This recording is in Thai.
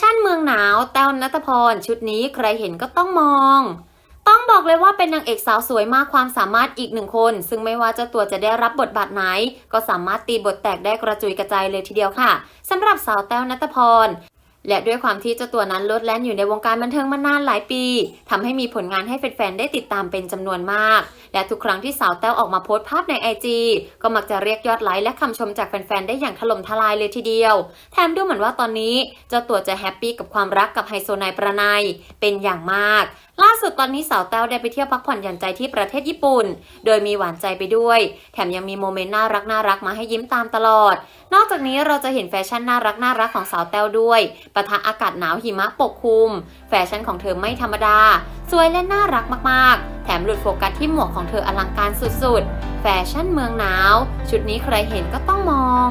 ชั่นเมืองหนาวแต้วนัทพร ชุดนี้ใครเห็นก็ต้องมอง ต้องบอกเลยว่าเป็นนางเอกสาวสวยมากความสามารถอีกหนึ่งคน ซึ่งไม่ว่าเจ้าตัวจะได้รับบทบาทไหน ก็สามารถตีบทแตกได้กระจุยกระจายเลยทีเดียวค่ะสำหรับสาวแต้วนัทพร และด้วยความที่เจ้าตัวนั้นลดแล่นอยู่ในวงการบันเทิงมานานหลายปีทำให้มีผลงานให้แฟนๆ ได้ติดตามเป็นจำนวนมาก และทุกครั้งที่สาวแต้วออกมาโพสต์ภาพในไอจีก็มักจะเรียกยอดไลค์และคำชมจากแฟนๆ ได้อย่างถล่มทลายเลยทีเดียว แถมดูเหมือนว่าตอนนี้เจ้าตัวจะแฮปปี้กับความรักกับไฮโซนายประนายเป็นอย่างมาก ล่าสุดตอนนี้สาวแต้วได้ไปเที่ยวพักผ่อนหย่อนใจที่ประเทศญี่ปุ่น โดยมีหวานใจไปด้วย แถมยังมีโมเมนต์น่ารักน่ารักมาให้ยิ้มตามตลอด นอกจากนี้เราจะเห็นแฟชั่นน่ารักน่ารักของสาวแต้วด้วยปะทะอากาศหนาวหิมะปกคลุม แฟชั่นของเธอไม่ธรรมดา สวยและน่ารักมากๆ แถมหลุดโฟกัสที่หมวกของเธออลังการสุดๆ แฟชั่นเมืองหนาว ชุดนี้ใครเห็นก็ต้องมอง